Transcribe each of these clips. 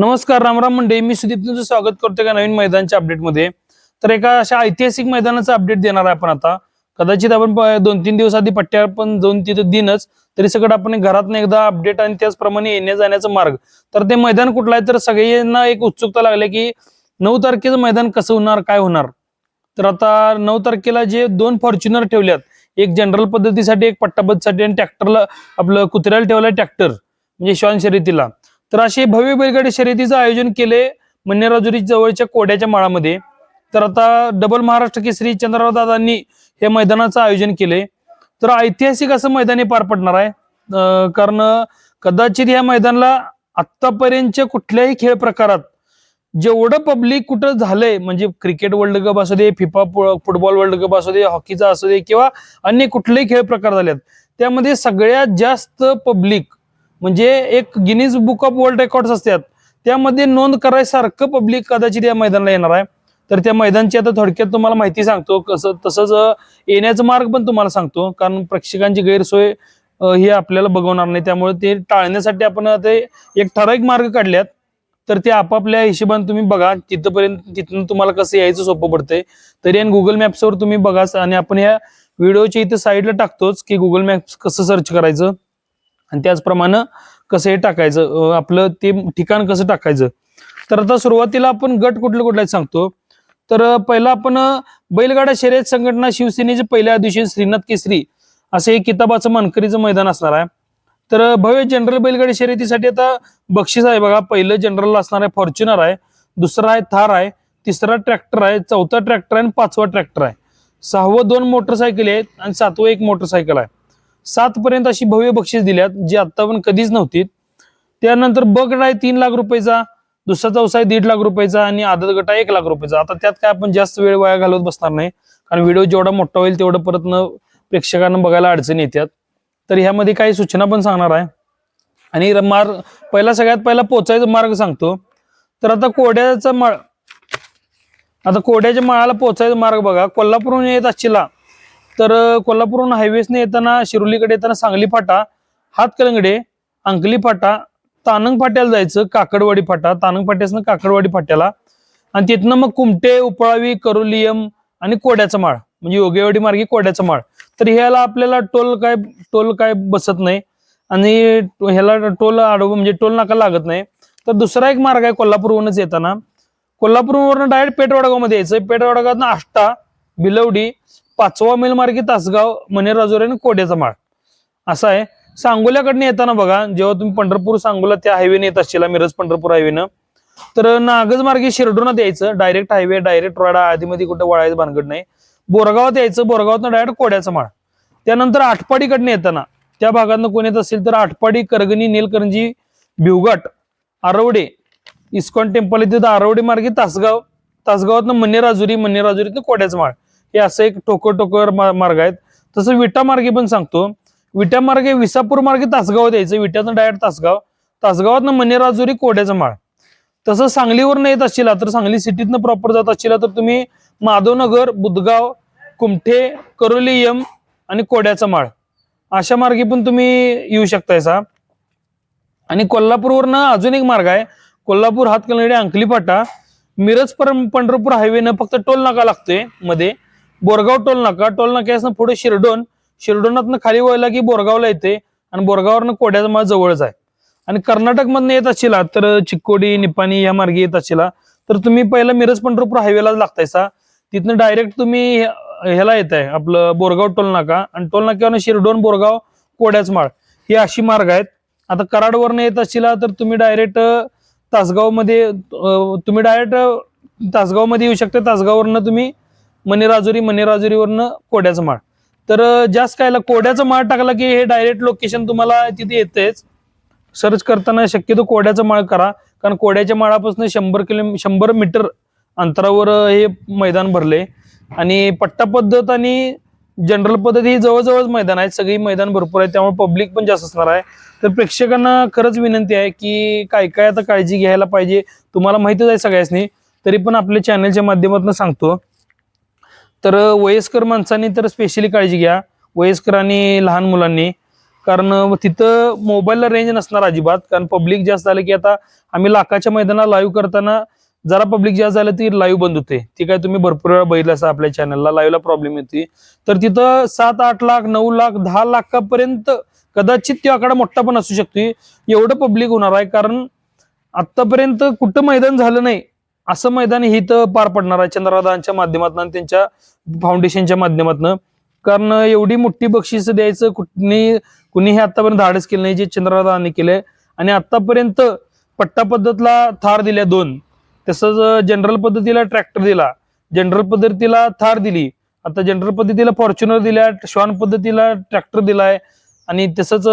नमस्कार रामराम मंडे मी सुदीप तुमचं स्वागत करतो का नवीन मैदानच्या अपडेटमध्ये तर एका अशा ऐतिहासिक मैदानाचा अपडेट देणार आहे आपण आता. कदाचित आपण दोन तीन दिवस आधी पट्ट्यावर पण जाऊन तिथं दिनच तरी सगळं आपण घरात एकदा अपडेट आणि त्याचप्रमाणे येण्या जाण्याचा मार्ग. तर ते मैदान कुठलं आहे? तर सगळ्यांना एक उत्सुकता लागली की नऊ तारखेचं मैदान कसं होणार काय होणार? तर आता नऊ तारखेला जे दोन फॉर्च्युनर ठेवल्यात एक जनरल पद्धतीसाठी एक पट्टापद्धतीसाठी आणि ट्रॅक्टरला आपलं कुत्र्याला ठेवलाय ट्रॅक्टर म्हणजे श्वान शर्यतीला. तर असे भव्य बैलगाडी शर्यतीचं आयोजन केले मन्यराजुरी जवळच्या कोड्याच्या माळामध्ये. तर आता डबल महाराष्ट्र केसरी चंद्रराव दादांनी हे मैदानाचं आयोजन केले. तर ऐतिहासिक असं मैदान पार पडणार आहे. कारण कदाचित या मैदानाला आतापर्यंतच्या कुठल्याही खेळ प्रकारात जेवढं पब्लिक कुठं झालंय म्हणजे क्रिकेट वर्ल्ड कप असू दे फिफा फुटबॉल वर्ल्ड कप असू दे हॉकीचा असू दे किंवा अन्य कुठलेही खेळ प्रकार झालेत त्यामध्ये सगळ्यात जास्त पब्लिक म्हणजे एक Guinness book of world records असतात. त्यामध्ये नोंद करायसारखं पब्लिक कदाचित या मैदानाला येणार आहे. तर त्या मैदानची आता थोडक्यात तुम्हाला माहिती सांगतो. कसं तसंच येण्याचा मार्ग पण तुम्हाला सांगतो. कारण प्रेक्षकांची गैरसोय हे ही आपल्याला बघवणार नाही. त्यामुळे ते टाळण्यासाठी आपण ते एक ठराविक मार्ग काढल्यात. तर ते आपापल्या हिशोबाने तुम्ही बघा. तिथपर्यंत तिथून तुम्हाला कसं यायचं सोपं पडतंय. तरी आणि गुगल मॅप्सवर तुम्ही बघा. आणि आपण ह्या व्हिडिओच्या इथे साईडला टाकतोच की गुगल मॅप्स कसं सर्च करायचं. आणि त्याचप्रमाणे कसं हे टाकायचं आपलं ते ठिकाण कसं टाकायचं. तर आता सुरुवातीला आपण गट कुठले कुठले सांगतो. तर पहिला आपण बैलगाडा शर्यत संघटना शिवसेनेचे पहिल्या दिवशी श्रीनाथ केसरी असे एक किताबाचं मानकरीचं मैदान असणार आहे. तर भव्य जनरल बैलगाडी शर्यतीसाठी आता बक्षीस आहे बघा. पहिलं जनरल असणार आहे फॉर्च्युनर आहे दुसरा आहे थार आहे तिसरा ट्रॅक्टर आहे चौथा ट्रॅक्टर आहे आणि पाचवा ट्रॅक्टर आहे. सहावं दोन मोटरसायकल आहेत आणि सातवं एक मोटरसायकल आहे. सातपर्यंत अशी भव्य बक्षीस दिल्यात जी आता पण कधीच नव्हती. त्यानंतर ब गट आहे तीन लाख रुपयेचा दुसरा चौसा आहे दीड लाख रुपयाचा आणि आदत गट आहे एक लाख रुपयाचा. आता त्यात काय आपण जास्त वेळ वाया घालवत बसणार नाही कारण व्हिडिओ जेवढा मोठा होईल तेवढं परत न प्रेक्षकांना बघायला अडचणी येतात. तर ह्यामध्ये काही सूचना पण सांगणार आहे. आणि मार्ग पहिला सगळ्यात पहिला पोचायचा मार्ग सांगतो. तर आता कोड्याचा माळ आता कोड्याच्या माळाला पोचायचा मार्ग बघा. कोल्हापूरहून येत असचिला तर कोल्हापूरहून हायवेसने येताना शिरोलीकडे येताना सांगली फाटा हातकलंगडे अंकली फाटा तानंग फाट्याला जायचं काकडवाडी फाटा. तानंग फाट्यासनं काकडवाडी फाट्याला. आणि तिथनं मग कुमटे उपळावी करोलियम आणि कोड्याचा माळ. म्हणजे योगेवाडी मार्गे कोड्याचा माळ. तर ह्याला आपल्याला टोल काय टोल काय बसत नाही. आणि ह्याला टोल आडव म्हणजे टोल नाका लागत नाही. तर दुसरा एक मार्ग आहे कोल्हापूरवरूनच येताना. कोल्हापूरवरून डायरेक्ट पेटवाडगावमध्ये यायचं. पेटवडगावात आष्टा भिलवडी पाचवा मैल मार्गे तासगाव मनेराजोर आणि कोड्याचा माळ. असा आहे. सांगोल्याकडनं येताना बघा जेव्हा तुम्ही पंढरपूर सांगोला त्या हायवेने येत असशीला मिरज पंढरपूर हायवेनं तर नागज मार्गे शिरडोनात यायचं. डायरेक्ट हायवे डायरेक्ट वाडा आधीमध्ये कुठं वळायचं भानगड नाही. बोरगावात यायचं. बोरगावात डायरेक्ट कोड्याचा माळ. त्यानंतर आठपाडीकडनं येताना. त्या भागातनं कोण येत असेल तर आठपाडी करगणी नीलकरंजी भिवघाट आरवडे इस्कॉन टेम्पल आहे आरवडे मार्गे तासगाव. तासगावातनं मन्नेराजुरी मन्नेराजुरीतनं कोड्याचा माळ. हे असं एक टोकर टोकर मार्ग आहेत. तसं विटा मार्गे पण सांगतो. विटा मार्गे विसापूर मार्गे तासगाव द्यायचं. विट्यातनं डायरेक्ट तासगाव. तासगावातनं मनेराजुरी कोड्याचा माळ. तसं सांगलीवरनं येत असशील तर सांगली सिटीतनं प्रॉपर जात असशील तर तुम्ही माधवनगर बुदगाव कुमठे करोलियम आणि कोड्याचा माळ. अशा मार्गे पण तुम्ही येऊ शकताय सा. आणि कोल्हापूरवरनं अजून एक मार्ग आहे. कोल्हापूर हातकलंगडे अंकली फाटा मिरज पर पंढरपूर हायवेनं फक्त टोल नाका लागतोयमध्ये. बोरगाव टोल नाका. टोल नाक्यासनं पुढे शिरडोन. शिरडोनातनं खाली वळला की बोरगावला येते. आणि बोरगाववरनं कोड्याचा माळ जवळच आहे. आणि कर्नाटकमधनं येत असशिला तर चिक्कोडी निपाणी या मार्गे येत असशिला तर तुम्ही पहिला मिरज पंढरपूर हायवेलाच लागतायसा. तिथनं डायरेक्ट तुम्ही ह्याला येत आहे आपलं बोरगाव टोल नाका. आणि टोलनाक्यावरनं शिरडोन बोरगाव कोड्याच माळ. अशी मार्ग आहेत. आता कराडवरनं येत असशिला तर तुम्ही डायरेक्ट तासगावमध्ये तुम्ही डायरेक्ट तासगावमध्ये येऊ शकता. तासगाववरनं तुम्ही मणिराजुरी मणिराजुरीवरनं कोड्याचा माळ. तर जास्त कायला कोड्याचं माळ टाकला की हे डायरेक्ट लोकेशन तुम्हाला तिथे येतेच सर्च करताना शक्यतो कोड्याचा माळ करा. कारण कोड्याच्या माळापासून शंभर किलो शंभर मीटर अंतरावर हे मैदान भरले. आणि पट्टा पद्धत आणि जनरल पद्धत ही जवळजवळच मैदान आहेत. सगळी मैदान भरपूर आहे त्यामुळे पब्लिक पण जास्त असणार आहे. तर प्रेक्षकांना खरंच विनंती आहे की काय काय आता काळजी घ्यायला पाहिजे. तुम्हाला माहितीच आहे सगळ्यासनी. तरी पण आपल्या चॅनलच्या माध्यमातून सांगतो. तर वयस्कर माणसांनी तर स्पेशली काळजी घ्या. वयस्कर आणि लहान मुलांनी. कारण तिथं मोबाईलला रेंज नसणार अजिबात. कारण पब्लिक जास्त झालं की आता आम्ही लाखाच्या मैदानात लाईव्ह करताना जरा पब्लिक जास्त झालं ती लाईव्ह बंद होते. ती काय तुम्ही भरपूर वेळा बघितलं असं आपल्या चॅनलला लाईव्हला प्रॉब्लेम येते. तर तिथं सात आठ लाख नऊ लाख दहा लाखापर्यंत कदाचित तो आकडा मोठा पण असू शकतो एवढं पब्लिक होणार आहे. कारण आतापर्यंत कुठं मैदान झालं नाही. असं मैदान ही तर पार पडणार आहे. चंद्रादांच्या माध्यमातून आणि त्यांच्या फाउंडेशनच्या माध्यमातून. कारण एवढी मोठी बक्षीस द्यायचं कुठनी कुणीही आतापर्यंत धाडस केलं नाही जे चंद्रदाने केलंय. आणि आतापर्यंत पट्टा पद्धतला थार दिल्या दोन. तसंच जनरल पद्धतीला ट्रॅक्टर दिला. जनरल पद्धतीला थार दिली. आता जनरल पद्धतीला फॉर्च्युनर दिल्या श्वान पद्धतीला ट्रॅक्टर दिलाय. आणि तसंच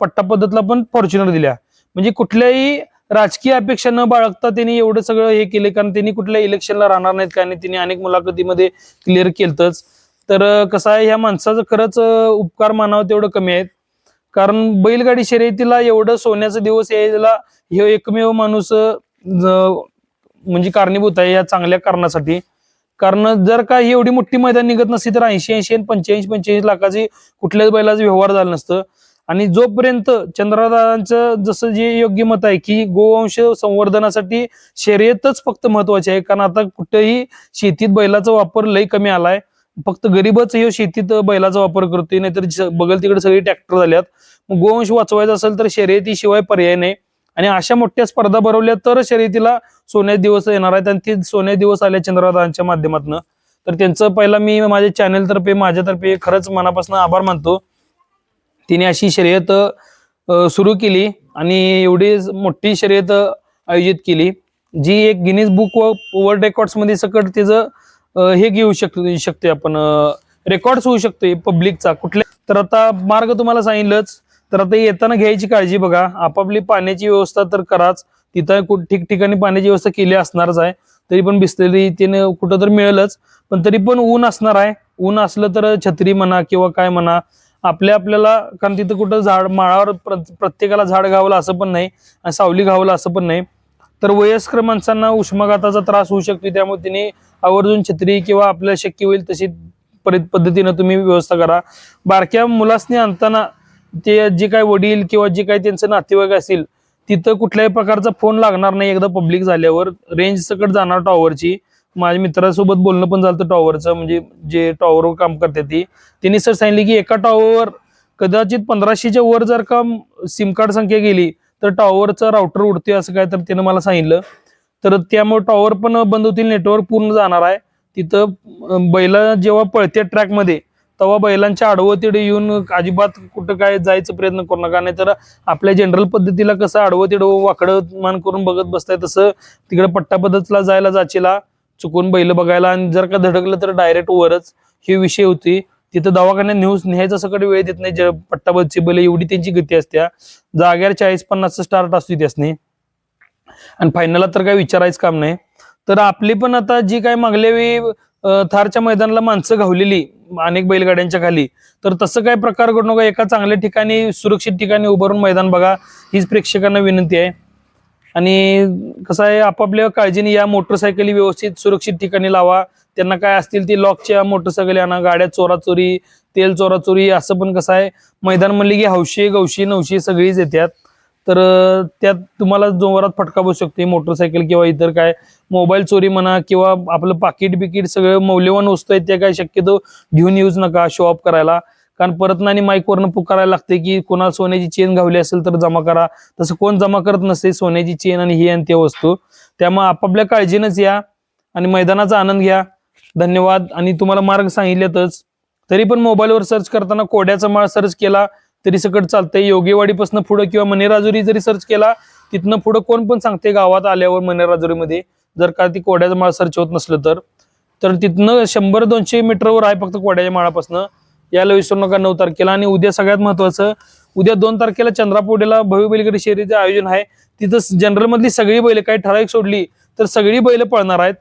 पट्टा पद्धतीला पण फॉर्च्युनर दिल्या. म्हणजे कुठल्याही राजकीय अपेक्षा न बाळगता त्यांनी एवढं सगळं हे केले कारण त्यांनी कुठल्या इलेक्शनला राहणार नाहीत कारण त्यांनी अनेक मुलाखतीमध्ये क्लिअर केलतच. तर कसं आहे ह्या माणसाचं खरंच उपकार मानावं तेवढं कमी आहेत. कारण बैलगाडी शर्यतीला एवढं सोन्याचा दिवस यायला हे एकमेव माणूस म्हणजे कारणीभूत आहे या चांगल्या कारणासाठी. कारण जर का ही एवढी मोठी मैदान निघत नसती तर ऐंशी ऐंशी आणि पंच्याऐंशी पंच्याऐंशी लाखाची कुठल्याच बैलाचा व्यवहार झाला नसतं. आणि जोपर्यंत चंद्रदादांचं जसं जे योग्य मत आहे की गोवंश संवर्धनासाठी शर्यतच फक्त महत्वाची आहे कारण आता कुठेही शेतीत बैलाचा वापर लय कमी आलाय. फक्त गरीबच हे शेतीत बैलाचा वापर करतोय नाहीतर बगल तिकडे सगळे ट्रॅक्टर झाल्यात. मग गोवंश वाचवायचा असेल तर शर्यतीशिवाय पर्याय नाही. आणि अशा मोठ्या स्पर्धा भरवल्या तर शर्यतीला सोन्या दिवस येणार आहेत आणि ते सोन्या दिवस आले चंद्रदादांच्या माध्यमातून. तर त्यांचं पहिला मी माझ्या चॅनल तर्फे माझ्यातर्फे खरंच मनापासून आभार मानतो. तिने अशी शर्यत सुरू केली आणि एवढी मोठी शर्यत आयोजित केली जी एक गिनीज बुक व वर्ल्ड रेकॉर्ड्समध्ये सकट तिचं हे घेऊ शक शकते आपण रेकॉर्ड्स होऊ शकते पब्लिकचा कुठल्या तर आता मार्ग तुम्हाला सांगितलंच तर आता येताना घ्यायची काळजी बघा. आपापली पाण्याची व्यवस्था तर कराच. तिथं कुठ ठिकठिकाणी पाण्याची व्यवस्था केली असणारच आहे. तरी पण बिसलेली तिने कुठं तर मिळेलच. पण तरी पण ऊन असणार आहे. ऊन असलं तर छत्री म्हणा किंवा काय म्हणा आपल्या आपल्याला कारण तिथं कुठं झाड माळावर प्र- प्रत्येकाला झाड गावलं असं पण नाही आणि सावली घावलं असं पण नाही. तर वयस्कर माणसांना उष्माघाताचा त्रास होऊ शकतो. त्यामुळे तिने आवर्जून छत्री किंवा आपल्याला शक्य होईल तशी परि- पद्धतीनं तुम्ही व्यवस्था करा. बारक्या मुलासनी आणताना ते जे काय वडील किंवा जे काही त्यांचं नातेवाईक असेल तिथं कुठल्याही प्रकारचा फोन लागणार नाही. एकदा पब्लिक झाल्यावर रेंज सकट जाणार टॉवरची. माझ्या मित्रासोबत बोलणं पण झालं टॉवरचं म्हणजे जे टॉवरवर काम करते ती. त्यांनी सर सांगितले की एका टॉवरवर कदाचित पंधराशेच्या वर जर का सिम कार्ड संख्या गेली तर टॉवरचा राउटर उडते असं काय तर त्यानं मला सांगितलं. तर त्यामुळे टॉवर पण बंद होतील नेटवर्क पूर्ण जाणार आहे. तिथं बैला जेव्हा पळते ट्रॅकमध्ये तेव्हा बैलांच्या आडवं तिडे येऊन अजिबात कुठं काय जायचं प्रयत्न करू नका. नाही तर आपल्या जनरल पद्धतीला कसं आडवं तिडवं वाकडं मान करून बघत बसताय तसं तिकडे पट्टा पद्धतीला जायला जाचीला. चुकून बैल बघायला आणि जर का धडकलं तर डायरेक्ट वरच हे विषय होती. तिथं दवाखान्यात न्यूज न्यायचा सगळं वेळ देत नाही जे पट्टाबदची बैल एवढी त्यांची गती असत्या. जाग्यावर चाळीस पन्नास स्टार्ट असतो त्यासने आणि फायनलला तर काय विचारायचं काम नाही. तर आपली पण आता जी काय मागल्या वेळी थारच्या मैदानाला माणसं घावलेली अनेक बैलगाड्यांच्या खाली तर तसं काय प्रकार घडू नका. एका चांगल्या ठिकाणी सुरक्षित ठिकाणी उभारून मैदान बघा. हीच प्रेक्षकांना विनंती आहे. आणि कसं आहे आपापल्या काळजीने या मोटरसायकली व्यवस्थित सुरक्षित ठिकाणी लावा. त्यांना काय असतील ती लॉकच्या मोटरसायकली आणा गाड्या चोराचोरी तेल चोराचोरी असं पण कसं आहे मैदान म्हणले की हौशी गवशी नवशी सगळीच येतात तर त्यात तुम्हाला जोरात फटका बसू शकते मोटरसायकल किंवा इतर काय. मोबाईल चोरी म्हणा किंवा आपलं पाकिट बिकीट सगळं मौल्यवान वस्तू आहेत त्या काय शक्यतो घेऊन येऊच नका शो ऑफ करायला. कारण परत आणि माईकवरनं पुकारायला लागते की कोणाला सोन्याची चेन घावली असेल तर जमा करा. तसं कोण जमा करत नसते सोन्याची चेन आणि ही आणि त्या वस्तू. त्यामुळे आपापल्या काळजीनंच या आणि मैदानाचा आनंद घ्या. धन्यवाद. आणि तुम्हाला मार्ग सांगितलेतच. तरी पण मोबाईलवर सर्च करताना कोड्याचा माळ सर्च केला तरी सकट चालतंय. योगेवाडीपासून पुढं किंवा मनेराजुरी जरी सर्च केला तिथनं पुढं कोण पण सांगते गावात आल्यावर मनेराजुरीमध्ये. जर का ती कोड्याचा माळ सर्च होत नसलं तर. तर तिथनं शंभर दोनशे मीटरवर आहे फक्त कोड्याच्या माळापासून. यायला विसरू नका नऊ तारखेला. आणि उद्या सगळ्यात महत्वाचं उद्या दोन तारखेला चंद्रापोडेला भव्य बैलगाडी शर्यतीचं आयोजन आहे. तिथं जनरल मधली सगळी बैल काही ठराविक सोडली तर सगळी बैल पळणार आहेत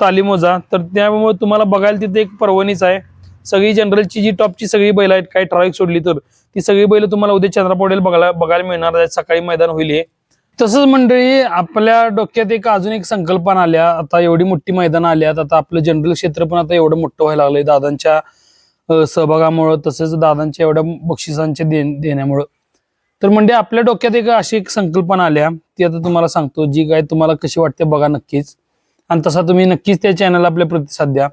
तालीमोजा. तर त्यामुळे तुम्हाला बघायला तिथे एक पर्वणीच आहे. सगळी जनरलची जी टॉपची सगळी बैल आहेत काही ठराविक सोडली तर ती सगळी बैल तुम्हाला उद्या चंद्रापोडेला बघायला बघायला मिळणार आहेत. सकाळी मैदान होईल हे. तसंच मंडळी आपल्या डोक्यात एक अजून एक संकल्पना आल्या. आता एवढी मोठी मैदान आल्यात. आता आपलं जनरल क्षेत्र पण आता एवढं मोठं व्हायला लागलंय. दादांच्या सहभागामुळं तसेच दादांच्या एवढ्या बक्षिसांच्या दे देण्यामुळं. तर म्हणजे आपल्या डोक्यात एक अशी एक संकल्पना आल्या ती आता तुम्हाला सांगतो जी काय तुम्हाला कशी वाटते बघा नक्कीच. आणि तसा तुम्ही नक्कीच त्या चॅनलला आपल्या प्रतिसाद द्या.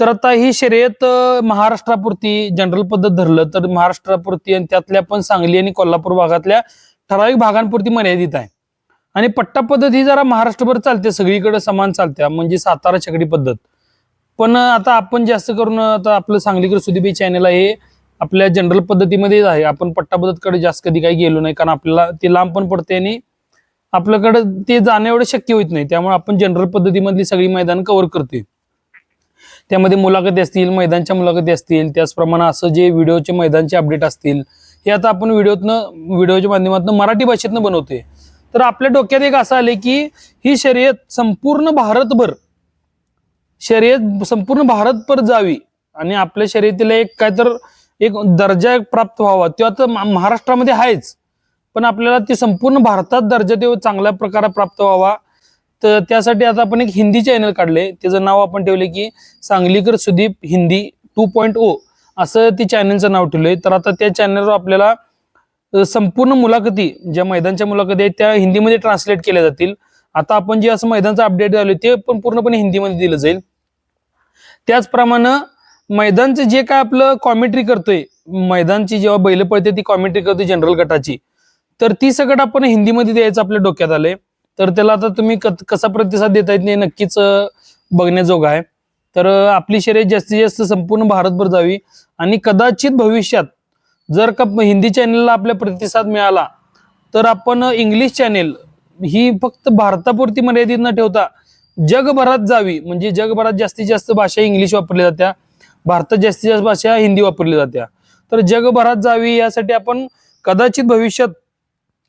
तर आता ही शर्यत महाराष्ट्रापुरती जनरल पद्धत धरलं तर महाराष्ट्रापुरती आणि त्यातल्या पण सांगली आणि कोल्हापूर भागातल्या ठराविक भागांपुरती मर्यादित आहे. आणि पट्टा पद्धत ही जरा महाराष्ट्रभर चालते सगळीकडे समान चालत्या म्हणजे सातारा छकडी पद्धत. पण आता आपण जास्त करून आता आपलं सांगलीकर सुदीबाई चॅनल आहे. हे आपल्या जनरल पद्धतीमध्येच आहे. आपण पट्टा पद्धतकडे जास्त कधी काही गेलो नाही. कारण आपल्याला ते लांब पण पडते आणि आपल्याकडं ते जाणं एवढं शक्य होत नाही. त्यामुळे आपण जनरल पद्धतीमधली सगळी मैदान कव्हर करतोय. त्यामध्ये मुलाखती असतील मैदानच्या मुलाखती असतील त्याचप्रमाणे असं जे व्हिडिओचे मैदानचे अपडेट असतील हे आता आपण व्हिडिओतनं व्हिडिओच्या माध्यमातून मराठी भाषेतनं बनवतोय. तर आपल्या डोक्यात एक असं आले की ही शर्यत संपूर्ण भारतभर शर्यत संपूर्ण भारतभर जावी आणि आपल्या शर्यतीला एक काय तर एक दर्जा एक प्राप्त व्हावा. तो आता महाराष्ट्रामध्ये आहेच. पण आपल्याला ते संपूर्ण भारतात दर्जा देऊ चांगल्या प्रकारे प्राप्त व्हावा. तर त्यासाठी आता आपण एक हिंदी चॅनल काढले. त्याचं नाव आपण ठेवले की Sanglikar Sudeep Hindi two point O असं ते चॅनलचं नाव ठेवलंय. तर आता त्या चॅनलवर आपल्याला संपूर्ण मुलाखती ज्या मैदानच्या मुलाखती आहेत त्या हिंदीमध्ये ट्रान्सलेट केल्या जातील. आता आपण जे असं मैदानचं अपडेट झालं ते पण पूर्णपणे हिंदीमध्ये दिलं जाईल. त्याचप्रमाणे मैदानचं जे काय आपलं कॉमेंट्री करतोय मैदानची जेव्हा बैल पळते ती कॉमेंट्री करतोय जनरल गटाची. तर ती सगळं आपण हिंदीमध्ये द्यायचं आपल्या डोक्यात आलंय. तर त्याला आता तुम्ही क- कसा प्रतिसाद देता येत नाही नक्कीच अं, बघण्याजोगा आहे. तर आपली शर्यत जास्तीत जास्त संपूर्ण भारतभर जावी. आणि कदाचित भविष्यात जर का हिंदी चॅनेलला आपल्या प्रतिसाद मिळाला तर आपण इंग्लिश चॅनेल ही फक्त भारतापुरती मर्यादित न ठेवता जगभरात जावी म्हणजे जगभरात जास्तीत जास्त भाषा इंग्लिश वापरल्या जात्या भारतात जास्तीत जास्त भाषा हिंदी वापरली जात्या. तर जगभरात जावी यासाठी आपण कदाचित भविष्यात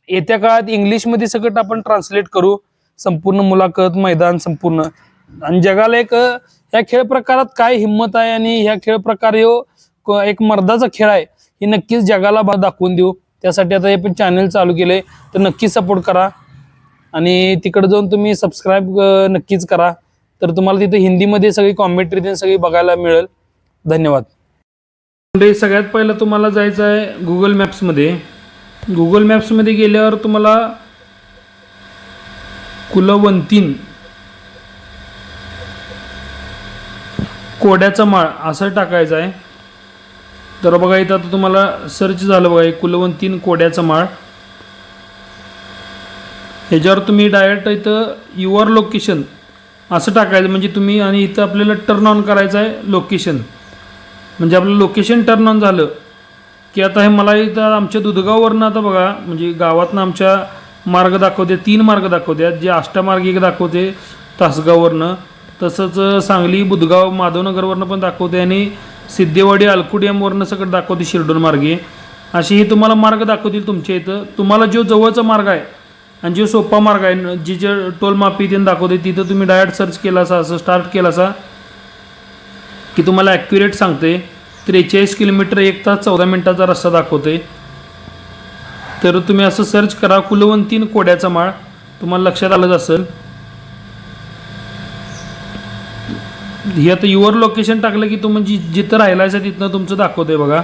येत्या काळात इंग्लिशमध्ये सगळं आपण ट्रान्सलेट करू संपूर्ण मुलाखत मैदान संपूर्ण. आणि जगाला एक ह्या खेळ प्रकारात काय हिंमत आहे आणि ह्या खेळ प्रकार हो एक मर्दाचा खेळ आहे हे नक्कीच जगाला दाखवून देऊ. त्यासाठी आता हे पण चॅनल चालू केलंय तर नक्कीच सपोर्ट करा. आणि तिकडे जाऊन तुम्ही सबस्क्राईब नक्कीच करा. तर तुम्हाला तिथे हिंदीमध्ये सगळी कॉमेंट्री ते सगळी बघायला मिळेल. धन्यवाद. म्हणजे सगळ्यात पहिलं तुम्हाला जायचं आहे गुगल मॅप्समध्ये गुगल मॅप्समध्ये गेल्यावर तुम्हाला कुलवंतीन कोड्याचा माळ असं टाकायचं आहे. तर बघा इथं आता तुम्हाला सर्च झालं बघा कुलवंतीन कोड्याचा माळ. ह्याच्यावर तुम्ही डायरेक्ट इथं युअर लोकेशन असं टाकायचं. म्हणजे तुम्ही आणि इथं आपल्याला टर्न ऑन करायचं आहे लोकेशन म्हणजे आपलं लोकेशन टर्न ऑन झालं की आता हे मला इथं आमच्या दुधगाववरनं आता बघा म्हणजे गावातनं आमच्या मार्ग दाखवते तीन मार्ग दाखवते. जे अष्टमार्ग एक दाखवते तासगाववरनं. तसंच सांगली बुधगाव माधवनगरवरनं पण दाखवते आणि सिद्धेवाडी अलकुडियमवरनं सगळं दाखवते शिरडोन मार्गे. असे हे तुम्हाला मार्ग दाखवतील तुमच्या इथं. तुम्हाला जो जवळचा मार्ग आहे आणि जे सोपा मार्ग आहे न- जी जे टोल माफी दाखवते तिथं तुम्ही डायरेक्ट सर्च केला असा असं स्टार्ट केला असा की तुम्हाला ॲक्युरेट सांगते त्रेचाळीस किलोमीटर एक तास चौदा मिनटाचा रस्ता दाखवते तर तुम्ही असं सर्च करा कुलवंतीन कोड्याचा माळ. तुम्हाला लक्षात आलंच असेल. हे आता युअर लोकेशन टाकलं की तुम्ही म्हणजे जि जिथं राहिलायचं तिथनं तुमचं दाखवते बघा.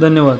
धन्यवाद.